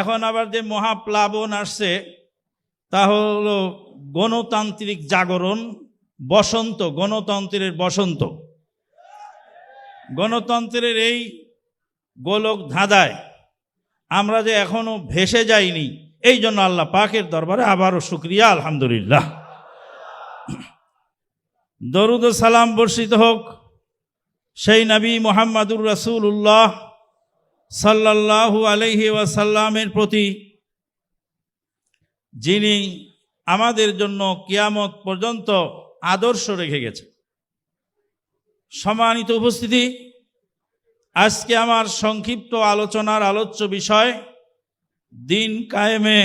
এখন আবার যে মহাপ্লাবন আসছে, তা হলো গণতান্ত্রিক জাগরণ, বসন্ত, গণতন্ত্রের বসন্ত। গণতন্ত্রের এই গোলক ধাঁধায় আমরা যে এখনও ভেসে যাইনি, এই জন্য আল্লাহ পাকের দরবারে আবারও শুক্রিয়া, আলহামদুলিল্লাহ। দরুদ সালাম বর্ষিত হোক, সেই নবী মোহাম্মদুর রাসূলুল্লাহ সাল্লাল্লাহু আলাইহি ওয়াসাল্লামের প্রতি, যিনি আমাদের জন্য কিয়ামত পর্যন্ত আদর্শ রেখে গেছে সম্মানিত উপস্থিতি, আজকে আমার সংক্ষিপ্ত আলোচনার আলোচ্য বিষয়, দিন কায়েমে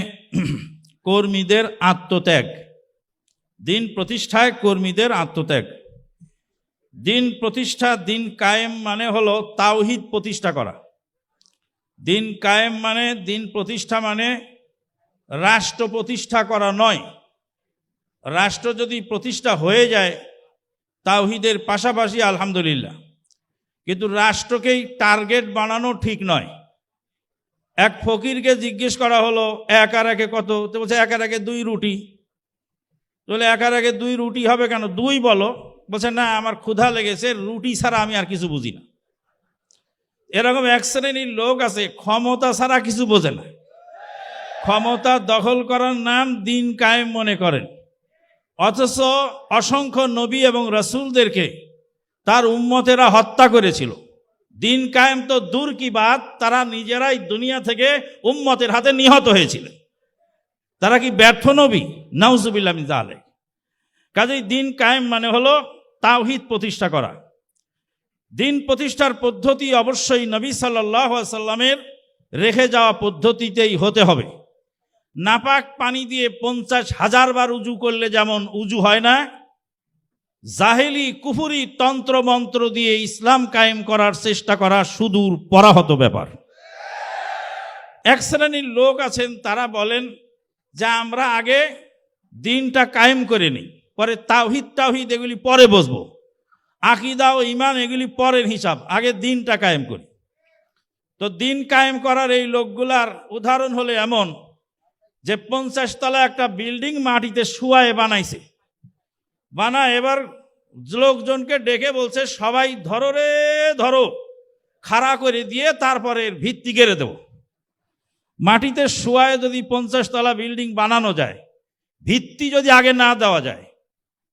কর্মীদের আত্মত্যাগ। দিন প্রতিষ্ঠায় কর্মীদের আত্মত্যাগ। দিন প্রতিষ্ঠা, দিন কায়েম মানে হলো তাওহিদ প্রতিষ্ঠা করা। দিন কায়েম মানে দিন প্রতিষ্ঠা মানে রাষ্ট্র প্রতিষ্ঠা করা নয়। রাষ্ট্র যদি প্রতিষ্ঠা হয়ে যায়, তাওহিদের পাশাপাশি আলহামদুলিল্লাহ। কিন্তু রাষ্ট্রকেই টার্গেট বানানো ঠিক নয়। এক ফকিরকে জিজ্ঞেস করা হলো, এক আর একে কত? তো বলছে, এক আর একে দুই রুটি। বলে, এক আর একে দুই রুটি হবে কেন? দুই বলো। বলছে, না, আমার ক্ষুধা লেগেছে, রুটি ছাড়া আমি আর কিছু বুঝি না। এরকম এক শ্রেণির লোক আছে, ক্ষমতা ছাড়া কিছু বোঝে না। ক্ষমতা দখল করার নাম দিন কায়েম মনে করেন। অথচ অসংখ্য নবী এবং রসুলদেরকে তার উম্মতেরা হত্যা করেছিল। দিন কায়েম তো দূর কি বাদ তারা নিজেরাই দুনিয়া থেকে উম্মতের হাতে নিহত হয়েছিল তারা কি ব্যর্থ নবী? নাউজুবিল্লাহ আলে কাজেই দিন কায়েম মানে হলো তাওহিদ প্রতিষ্ঠা করা। দিন প্রতিষ্ঠার পদ্ধতি অবশ্যই নবী সাল্লাহ সাল্লামের রেখে যাওয়া পদ্ধতিতেই হতে হবে। নাপাক পানি দিয়ে পঞ্চাশ হাজার বার উজু করলে যেমন উজু হয় না, জাহেলি কুফুরি তন্ত্র মন্ত্র দিয়ে ইসলাম কায়েম করার চেষ্টা করা সুদূর পরাহত ব্যাপার। এক শ্রেণির লোক আছেন, তারা বলেন যে আমরা আগে দিনটা কায়েম করে নিই, পরে তাওহিদ তাওহিদ এগুলি পরে বসবো। আকিদা ও ইমান এগুলি পরের হিসাব, আগে দিনটা কায়েম করি। তো দিন কায়েম করার এই লোকগুলার উদাহরণ হলে এমন যে পঞ্চাশ তলা একটা বিল্ডিং মাটিতে শুয়ায় বানাইছে। বানা এবার লোকজনকে ডেকে বলছে, সবাই ধরো রে, ধরো। খাড়া করে দিয়ে তারপরে ভিত্তি গেড়ে দেব। মাটিতে শুয়ায় যদি পঞ্চাশ তলা বিল্ডিং বানানো যায়, ভিত্তি যদি আগে না দেওয়া যায়,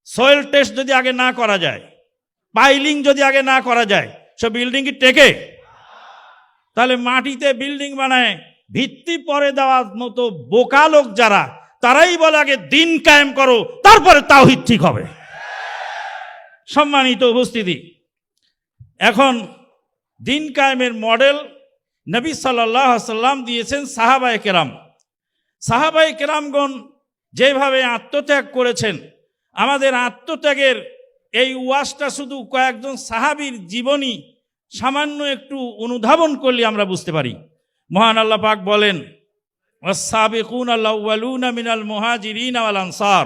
সয়েল টেস্ট যদি আগে না করা যায় পাইলিং যদি আগে না করা যায় সব বিল্ডিং কি টেকে? তাহলে মাটিতে বিল্ডিং বানায়, ভিত্তি পরে দেওয়ার মতো বোকা লোক যারা, তারাই বলে আগে দিন কায়েম করো, তারপরে তাওহিদ ঠিক হবে। সম্মানিত উপস্থিতি, এখন দিন কায়েমের মডেল নবী সাল্লাহ সাল্লাম দিয়েছেন সাহাবায় কেরাম। সাহাবাই কেরামগণ যেভাবে আত্মত্যাগ করেছেন, আমাদের আত্মত্যাগের এই ওয়াজটা শুধু কয়েকজন সাহাবীর জীবনী সামান্য একটু অনুধাবন করলে আমরা বুঝতে পারি মহান আল্লাহ পাক বলেন والسابقون الأولون من المهاجرين والأنصار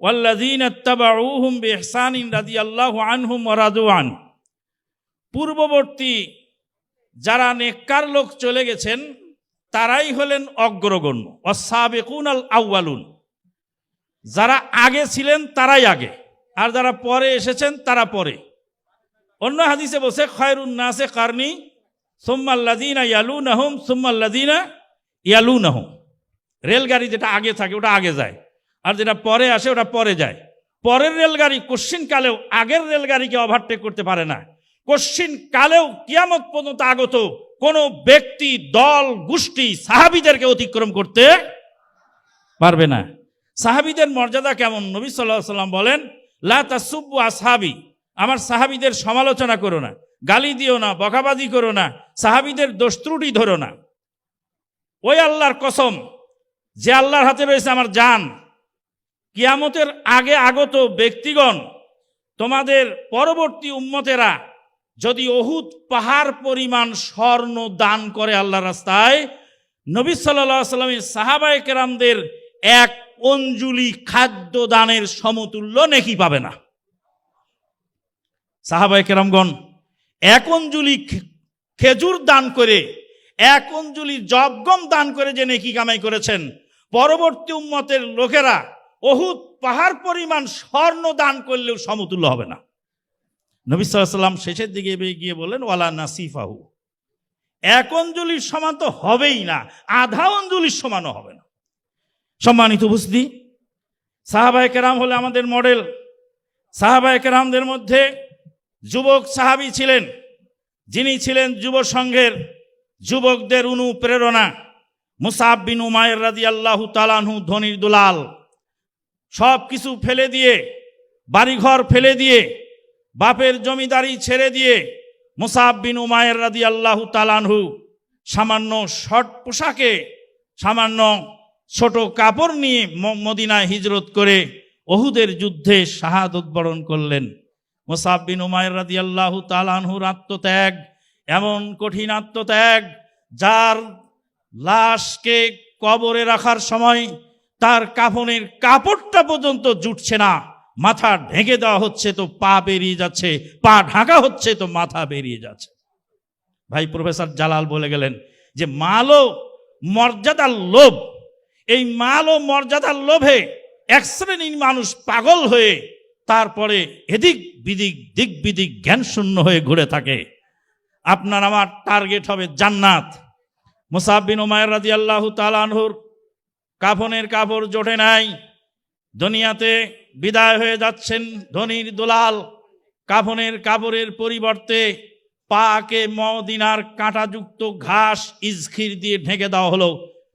والذين اتبعوهم بإحسان رضي الله عنهم ورضوا عنه পূর্ববর্তী যারা নেককার লোক চলে গেছেন তারাই হলেন অগ্রগণ্য অসাবেকুন আল আউ্বালুন যারা আগে ছিলেন তারাই আগে আর যারা পরে এসেছেন, তারা পরে। অন্য হাদিসে বসে খয়রুন নাসে কারনি সোম্মাল্লাদিনা ইয়ালু নাহম সোম্মাল্লাদিনা ইয়ালু নাহম রেলগাড়ি যেটা আগে থাকে, ওটা আগে যায়। আর যেটা পরে আসে, ওটা পরে যায়। পরের রেলগাড়ি কোশ্চিন কালেও আগের রেলগাড়িকে ওভারটেক করতে পারে না। কোশ্চিন কালেও কিয়ামত পর্যন্ত আগত কোনো ব্যক্তি, দল, গোষ্ঠী, সাহাবিদেরকে অতিক্রম করতে পারবে না। সাহাবিদের মর্যাদা কেমন? নবী সাল্লাহ সাল্লাম বলেন লা আসহাবি। আমার সাহাবিদের সমালোচনা করো না, গালি দিও না, বকাবাজি করো না, সাহাবিদের দোষ ত্রুটি ধরো না। ওই আল্লাহর কসম, যে আল্লাহর হাতে রয়েছে আমার জান, কিয়ামতের আগে আগত ব্যক্তিগণ, তোমাদের পরবর্তী উম্মতেরা যদি অহুত পাহাড় পরিমাণ স্বর্ণ দান করে আল্লাহ রাস্তায়, নবী সাল্লাহ সাল্লামের সাহাবাই কেরামদের এক অঞ্জুলি খাদ্য দানের সমতুল্য নেকি পাবে না। সাহাবাই কেরামগণ, এক অঞ্জুলি খেজুর দান করে, এক অঞ্জুলি জবগম দান করে যে নেকি কামাই করেছেন, পরবর্তী উম্মতের লোকেরা অহুত পাহাড় পরিমাণ স্বর্ণ দান করলেও সমতুল্য হবে না। নবী সাল্লাম শেষের দিকে গিয়ে বললেন, ওয়ালা নাসিফাহু। এক অঞ্জলির সমান তো হবেই না, আধা অঞ্জলির সমানও হবে না। সম্মানিত উপস্থিতি। সাহাবায় কেরাম হলে আমাদের মডেল। সাহাবায় কেরামদের মধ্যে যুবক সাহাবি ছিলেন। যিনি ছিলেন যুব সংঘের যুবকদের অনুপ্রেরণা। মুসাব উমায়ের রাজি আল্লাহ তালানহু ধনির দুলাল। সব কিছু ফেলে দিয়ে, বাড়িঘর ফেলে দিয়ে, বাপের জমিদারি ছেড়ে দিয়ে মুসাব উমায়ের রাদি আল্লাহ তালানহু সামান্য শর্ট পোশাকে, সামান্য ছোট কাপড় নিয়ে মদিনায় হিজরত করে অহুদের যুদ্ধে শাহাদত বরণ করলেন। মুসাব বিন উমায়ের রাদি আল্লাহ তালানহুর আত্মত্যাগ, এমন কঠিন আত্মত্যাগ যার লাশকে কবরে রাখার সময় তার কাফনের কাপড়টা পর্যন্ত জুটছে না, মাথা ঢেকে দেওয়া হচ্ছে তো পা বেরিয়ে যাচ্ছে, পা ঢাকা হচ্ছে তো মাথা বেরিয়ে যাচ্ছে। ভাই প্রফেসর জালাল বলে গেলেন যে মালো মর্যাদার লোভ এই মাল ও মর্যাদার লোভে এক শ্রেণির মানুষ পাগল হয়ে তারপরে এদিক বিদিক, দিক বিদিক জ্ঞান শূন্য হয়ে ঘুরে থাকে। আপনার আমার টার্গেট হবে জান্নাত। মুসাবিন ওমায়ের রাজি আল্লাহ তালানহুর কাফনের কাপড় জোটে নাই। দুনিয়াতে বিদায় হয়ে যাচ্ছেন ধনির দুলাল। কাফনের কাপড়ের পরিবর্তে পাকে মদিনার কাঁটাযুক্ত ঘাস, ইজখির দিয়ে ঢেকে দেওয়া হলো।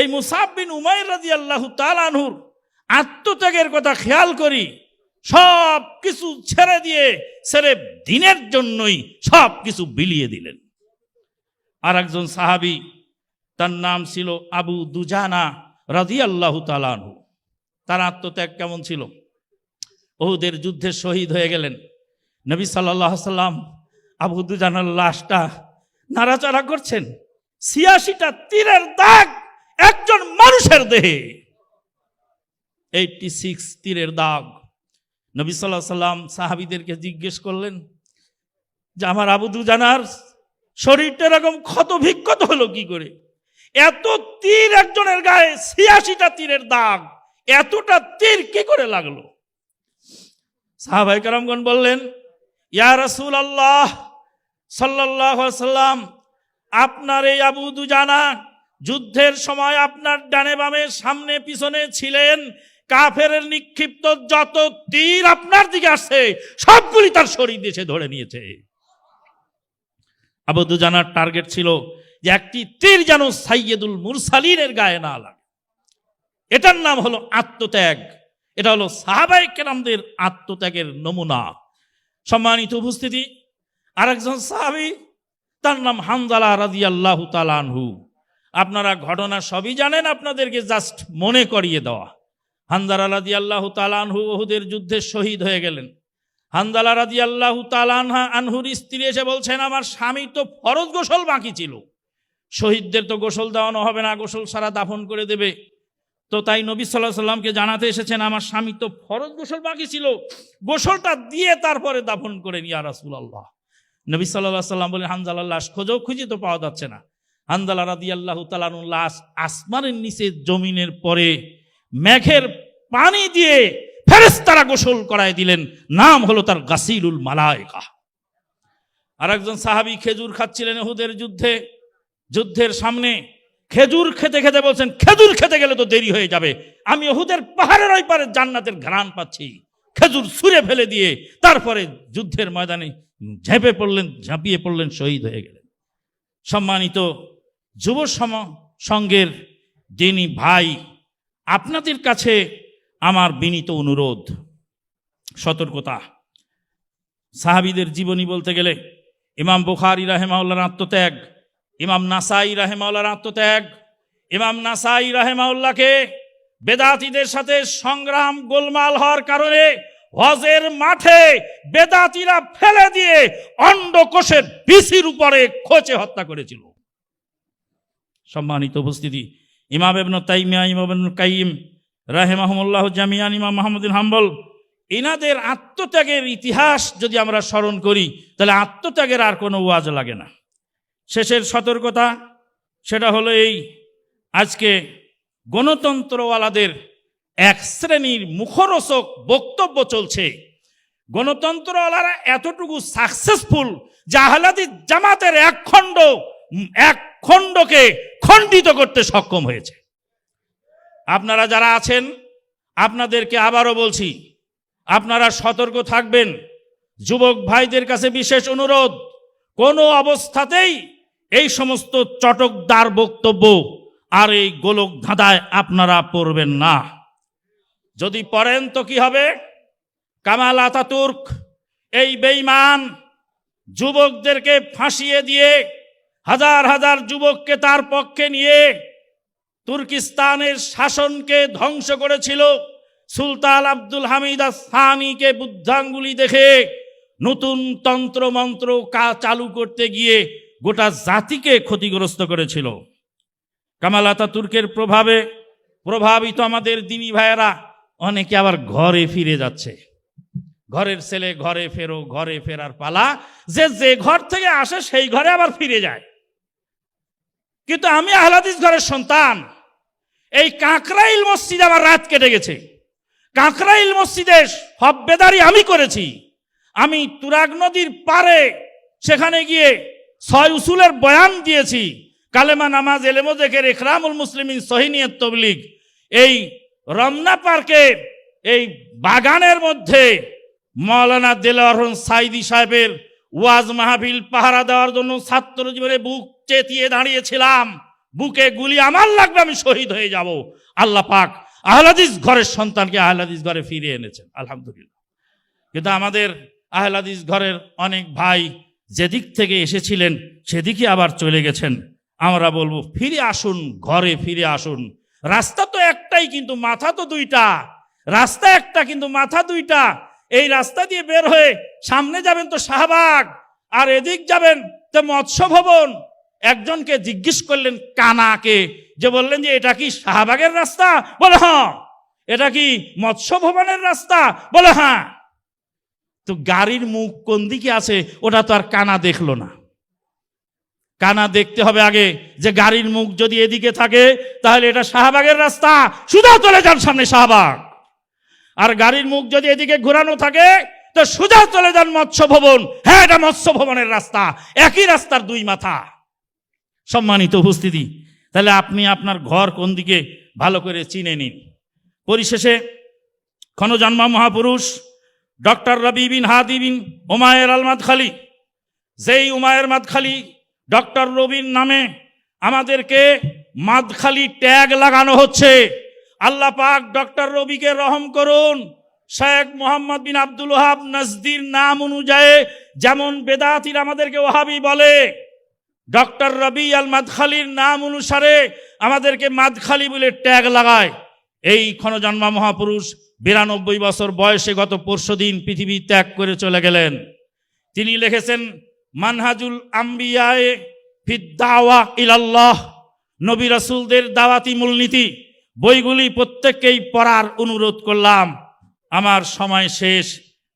এই মুসাব উমাইর রাজি আল্লাহ তালানহুর আত্মত্যাগের কথা খেয়াল করি, সব কিছু ছেড়ে দিয়ে ছেড়ে দিনের জন্যই সব কিছু বিলিয়ে দিলেন। আর একজন সাহাবি, তার নাম ছিল আবু দুজানা রাজি আল্লাহ তালানহু তার আত্মত্যাগ কেমন ছিল? ওহুদের যুদ্ধে শহীদ হয়ে গেলেন। নবী সাল্লাহ সাল্লাম আবু দুজানার লাশটা নাড়াচাড়া করছেন। ছিয়াশিটা তীরের দাগ একজন মানুষের দেহে। এইটটি সিক্স তীরের দাগ। নবী সাল্লাহ সাল্লাম সাহাবিদেরকে জিজ্ঞেস করলেন, যে আমার আবু দুজানার শরীরটা এরকম ক্ষত বিক্ষত হলো কি করে? এত তীর একজনের গায়ে ছিয়াশিটা তীরের দাগ, এতটা তীর কি করে লাগল? সাহাবাই কারামগণ বললেন, ইয়া রাসূল আল্লাহ সাল্লাহ সাল্লাম, আপনার এই আবু দুজানা যুদ্ধের সময় আপনার ডানে বামে, সামনে, পিছনে ছিলেন। কাফের নিক্ষিপ্ত যত তীর আপনার দিকে আসছে, সবগুলি তার শরীর দেশে ধরে নিয়েছে। আবু জানার টার্গেট ছিল যে একটি তীর যেন সাইয়েদুল মুরসালিনের গায়ে না লাগে। এটার নাম হলো আত্মত্যাগ। এটা হলো সাহাবাই কেরামদের আত্মত্যাগের নমুনা। সম্মানিত উপস্থিতি, আরেকজন সাহাবি, তার নাম হামজালা রাজি তালানহু আপনারা ঘটনা সবই জানেন, আপনাদেরকে জাস্ট মনে করিয়ে দেওয়া। হানজালা রাজি আল্লাহ তালানহু ওহুদের যুদ্ধে শহীদ হয়ে গেলেন। হানজালা রাজি আল্লাহ তালানহা আনহুর স্ত্রী এসে বলছেন, আমার স্বামী তো ফরজ গোসল বাকি ছিল। শহীদদের তো গোসল দেওয়ানো হবে না, গোসল সারা দাফন করে দেবে। তো তাই নবী সাল্লাহ সাল্লামকে জানাতে এসেছেন, আমার স্বামী তো ফরজ গোসল বাকি ছিল। গোসলটা দিয়ে তারপরে দাফন করে নিয়া রাসুল আল্লাহ নবী সাল্লাহ সাল্লাম বলে হানজালার লাশ খোঁজো, খুঁজে তো পাওয়া যাচ্ছে না। হানজালা রাদি আল্লাহ তালানুর লাশ আসমানের নিচে জমিনের পরে মেঘের পানি দিয়ে ফেরেস্তারা গোসল করায় দিলেন। নাম হলো তার গাসিলুল মালায়কা। আর একজন সাহাবি খেজুর খাচ্ছিলেন এহুদের যুদ্ধে। যুদ্ধের সামনে খেজুর খেতে খেতে বলছেন, খেজুর খেতে গেলে তো দেরি হয়ে যাবে। আমি ওহুদের পাহাড়ের ওই পারে জান্নাতের ঘ্রাণ পাচ্ছি। খেজুর ছুঁড়ে ফেলে দিয়ে তারপরে যুদ্ধের ময়দানে ঝেঁপে পড়লেন, ঝাঁপিয়ে পড়লেন, শহীদ হয়ে গেলেন। সম্মানিত যুব সম সংঘের যিনি ভাই, আপনাদের কাছে আমার বিনীত অনুরোধ। সতর্কতা। সাহাবিদের জীবনী বলতে গেলে, ইমাম বুখারি রাহেমাউল্লার আত্মত্যাগ, ইমাম নাসাই রাহেমাউল্লাহর আত্মত্যাগ, ইমাম নাসাই রাহেমাউল্লাহকে বেদাতিদের সাথে সংগ্রাম গোলমাল হওয়ার কারণে হজের মাঠে বেদাতিরা ফেলে দিয়ে অন্ডকোষের বিসির উপরে খোঁচে হত্যা করেছিল। সম্মানিত উপস্থিতি। ইমাম এবন তাইমিয়া, ইমাম এবন কাইম রাহেমাহমুল্লাহ জামিয়ান, ইমাম মাহমুদিন হাম্বল এনাদের আত্মত্যাগের ইতিহাস যদি আমরা স্মরণ করি, তাহলে আত্মত্যাগের আর কোনো ওয়াজ লাগে না। শেষের সতর্কতা, সেটা হলো এই, আজকে গণতন্ত্রওয়ালাদের এক শ্রেণির মুখরোচক বক্তব্য চলছে। গণতন্ত্রওয়ালারা এতটুকু সাকসেসফুল যে আহলাদি জামাতের এক খণ্ড এক খণ্ডকে খণ্ডিত করতে সক্ষম হয়েছে। আপনারা যারা আছেন, আপনাদেরকে আবারও বলছি, আপনারা সতর্ক থাকবেন। যুবক ভাইদের কাছে বিশেষ অনুরোধ, কোনো অবস্থাতেই এই সমস্ত চটকদার বক্তব্য আর এই গোলক ধাঁধায় আপনারা পড়বেন না। যদি পড়েন তো কি হবে? কামাল আতাতুর্ক, এই বেইমান যুবকদেরকে ফাঁসিয়ে দিয়ে হাজার হাজার যুবককে তার পক্ষে নিয়ে তুর্কিস্তানের শাসনকে ধ্বংস করেছিল। সুলতান আব্দুল হামিদ সানিকে বুদ্ধাঙ্গুলি দেখে নতুন তন্ত্র মন্ত্র কা চালু করতে গিয়ে গোটা জাতিকে ক্ষতিগ্রস্ত করেছিল। কামাল তুর্কের প্রভাবে প্রভাবিত আমাদের দিনী ভাইয়েরা অনেকে আবার ঘরে ফিরে যাচ্ছে। ঘরের ছেলে ঘরে ফেরো, ঘরে ফেরার পালা। যে যে ঘর থেকে আসে সেই ঘরে আবার ফিরে যায়। কিন্তু আমি আহলাদিস ঘরের সন্তান। এই কাঁকরাইল মসজিদে আমার রাত কেটে গেছে। কাঁকরাইল মসজিদে হব্বেদারি আমি করেছি। আমি তুরাগ নদীর পারে সেখানে গিয়ে ছয় উসুলের বয়ান দিয়েছি। কালেমা নামাজ এলেমো দেখে ইকরামুল মুসলিমিন সহিনিয়ত তবলিগ। এই রমনা পার্কে এই বাগানের মধ্যে মৌলানা দেলাওয়ার সাইদি সাহেবের ওয়াজ মাহফিল পাহারা দেওয়ার জন্য ছাত্র জীবনে বুক চেতিয়ে দাঁড়িয়েছিলাম। বুকে গুলি আমার লাগবে, আমি শহীদ হয়ে যাব। আল্লাহ পাক আহলাদিস ঘরের সন্তানকে আহলাদিস ঘরে ফিরে এনেছেন, আলহামদুলিল্লাহ। কিন্তু আমাদের আহলাদিস ঘরের অনেক ভাই যেদিক থেকে এসেছিলেন, সেদিকে আবার চলে গেছেন। আমরা বলব, ফিরে আসুন, ঘরে ফিরে আসুন। রাস্তা তো একটাই, কিন্তু মাথা তো দুইটা। রাস্তা একটা, কিন্তু মাথা দুইটা। এই রাস্তা দিয়ে বের হয়ে সামনে যাবেন তো শাহবাগ, আর এদিক যাবেন তো মৎস্য ভবন। একজনকে জিজ্ঞেস করলেন, কানাকে, যে বললেন যে, এটা কি শাহবাগের রাস্তা? বলে হ্যাঁ। এটা কি মৎস্য ভবনের রাস্তা? বলে হ্যাঁ। তো গাড়ির মুখ কোন দিকে আছে, ওটা তো আর কানা দেখল না। কানা দেখতে হবে আগে যে গাড়ির মুখ যদি এদিকে থাকে, তাহলে এটা শাহবাগের রাস্তা। সুদা চলে যান সামনে শাহবাগ। আর গাড়ির মুখ যদি এদিকে ঘোরানো থাকে, তো সোজা চলে যান মৎস্য ভবন হ্যাঁ এটা মৎস্য ভবনের রাস্তা। একই রাস্তার দুই মাথা। সম্মানিত উপস্থিতি, তাহলে আপনি আপনার ঘর কোন দিকে ভালো করে চিনে নিন। পরিশেষে ক্ষণজন্মা মহাপুরুষ ডক্টর রবি বিন হাদি বিন উমায়ের আলমাদ যেই উমায়ের মাদখালি ডক্টর রবির নামে আমাদেরকে মাদখালি ট্যাগ লাগানো হচ্ছে। আল্লাহ পাক ডক্টর রবিকে রহম করুন। শেখ মোহাম্মদ বিন আব্দুল ওহাব নজদির নাম অনুযায়ী যেমন বেদাতির আমাদেরকে ওহাবি বলে ডক্টর রবি আল মাদখালির নাম অনুসারে আমাদেরকে মাদখালি বলে ট্যাগ লাগায়। এই ক্ষণজন্মা মহাপুরুষ বিরানব্বই বছর বয়সে গত পরশুদিন পৃথিবী ত্যাগ করে চলে গেলেন। তিনি লিখেছেন, মানহাজুল আম্বিয়ায়ে ফিদ্দাওয়া ইলাল্লাহ। নবী রাসূলদের দাওয়াতি মূলনীতি, বইগুলি প্রত্যেককেই পড়ার অনুরোধ করলাম। আমার সময় শেষ,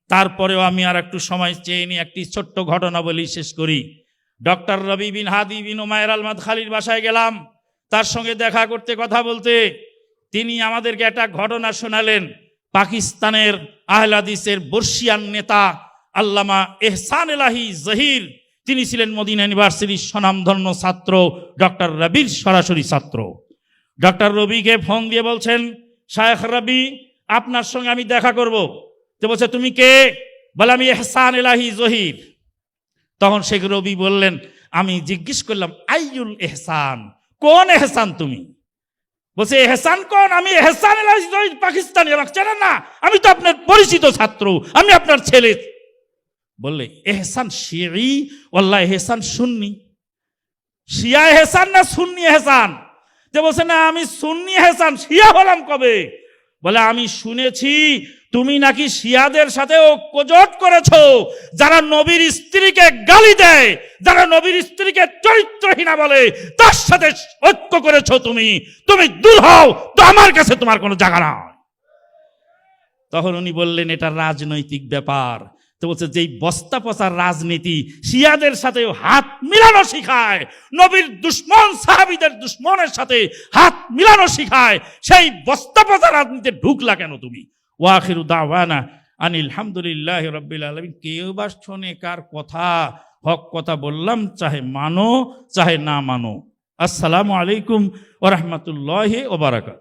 তারপরেও আমি আর একটু সময় চেয়ে নিয়ে একটি ছোট্ট ঘটনা বলি শেষ করি। ডক্টর রবি বিন হাদি বিন ওমায়ের আলমাদ খালির বাসায় গেলাম। তার সঙ্গে দেখা করতে, কথা বলতে। তিনি আমাদেরকে একটা ঘটনা শোনালেন। পাকিস্তানের আহলাদিসের বর্ষিয়ান নেতা আল্লামা এহসান এলাহি জহির। তিনি ছিলেন মদিনা ইউনিভার্সিটির স্বনামধন্য ছাত্র, ডক্টর রবির সরাসরি ছাত্র। ডক্টর রবিকে ফোন দিয়ে বলছেন, শায়েখ রবি, আপনার সঙ্গে আমি দেখা করব। তো বলছে, তুমি কে? বলে, আমি এহসান এলাহি জহির। তখন শেখ রবি বললেন, আমি জিজ্ঞেস করলাম, আইয়ুল এহসান, কোন এহসান তুমি? বলছে, এহসান কোন? আমি এহসান পাকিস্তানি, আমাকে চেনেন না? আমি তো আপনার পরিচিত ছাত্র, আমি আপনার ছেলে। বললে, এহসান শিরি ওল্লাহ এহসান সুন্নি। শিয়া হেসান না সুন্নি হেসান যে বলছে, না, আমি সুন্নি হেসান শিয়া হলাম কবে? বলে, আমি শুনেছি তুমি নাকি শিয়াদের সাথে ঐক্যজোট করেছ? যারা নবীর স্ত্রীকে গালি দেয়, যারা নবীর স্ত্রীকে চরিত্রহীনা বলে, তার সাথে ঐক্য করেছ তুমি। তুমি দূর হও, তো আমার কাছে তোমার কোনো জায়গা নাই। তখন উনি বললেন, এটা রাজনৈতিক ব্যাপার। তো বলছে, যেই বস্তা পচার রাজনীতি শিয়াদের সাথে হাত মিলানো শিখায়, নবীর দুশ্মন সাহাবিদের দুশ্মনের সাথে হাত মিলানো শিখায়, সেই বস্তা পচা রাজনীতিতে ঢুকলা কেন তুমি? ওয়াখিরু দাওয়ানা আনিল হামদুলিল্লাহ রব্বিল আলমিন। কেউ বা শোনে কার কথা, হক কথা বললাম, চাহে মানো, চাহে না মানো। আসসালামু আলাইকুম ওরহমতুল্লাহ ওবারাকাত